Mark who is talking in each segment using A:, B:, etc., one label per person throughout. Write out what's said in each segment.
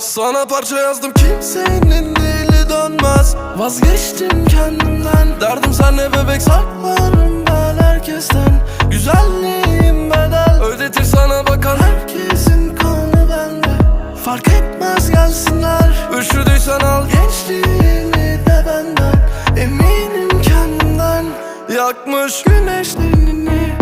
A: Sana parça yazdım kimsenin dili dönmez. Vazgeçtim kendimden Derdim senle bebek saklarım ben herkesten. Güzelliğim bedel Ödetir sana bakan herkesin kanı bende. Fark etmez gelsinler Üşüdüysen al gençliğini de benden. Eminim kendimden Yakmış güneşlerini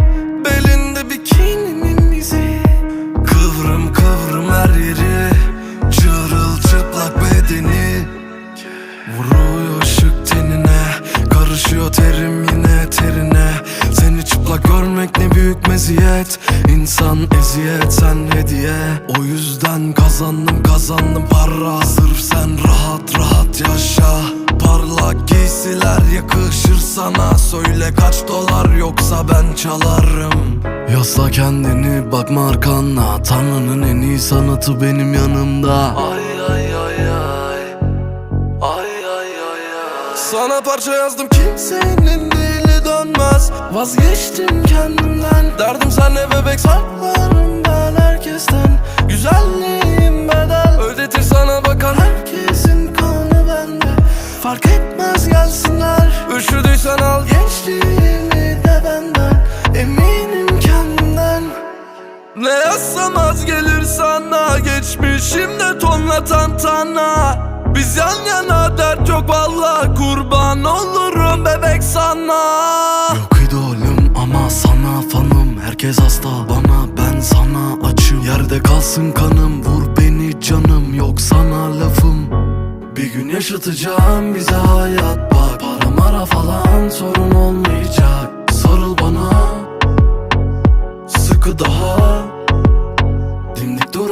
A: Vuruyor ışık tenine Karışıyor terim yine terine. Seni çıplak görmek ne büyük meziyet. İnsan eziyet sen hediye. O yüzden kazandım kazandım para. Sırf sen rahat rahat yaşa. Parlak giysiler yakışır sana. Söyle kaç dolar yoksa ben çalarım. Yasla kendini bakma arkana. Tanrı'nın en iyi sanatı benim yanımda. Ay ay Sana parça yazdım kimsenin dili dönmez. Vazgeçtim kendimden Derdim senle bebek saklarım ben herkesten. Güzelliğim bedel Ödetir sana bakan herkesin kanı bende. Fark etmez gelsinler Üşüdüysen al gençliğini de benden. Eminim kendimden ne yazsam az gelir sana Geçmişimde tonla tantana Biz yan yana dert yok valla Kurban olurum bebek sana. Yok idolüm ama sana fanım. Herkes hasta bana ben sana açım. Yerde kalsın kanım vur beni canım. Yok sana lafım. Bir gün yaşatacağım bize hayat. Bak Para mara falan sorun olmayacak. Sarıl bana. Sıkı daha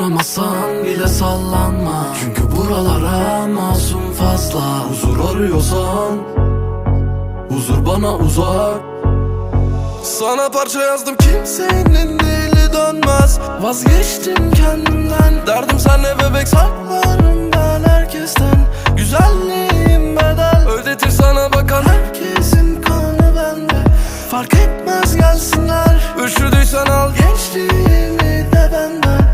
A: Duramazsan bile sallanma. Çünkü buralara masum fazla. Huzur arıyorsan Huzur bana uzak. Sana parça yazdım kimsenin dili dönmez. Vazgeçtim kendimden. Derdim senle bebek saklarım ben herkesten. Güzelliğim bedel. Ödetir sana bakan herkesin kanı bende. Fark etmez gelsinler. Üşüdüysen al gençliğini de benden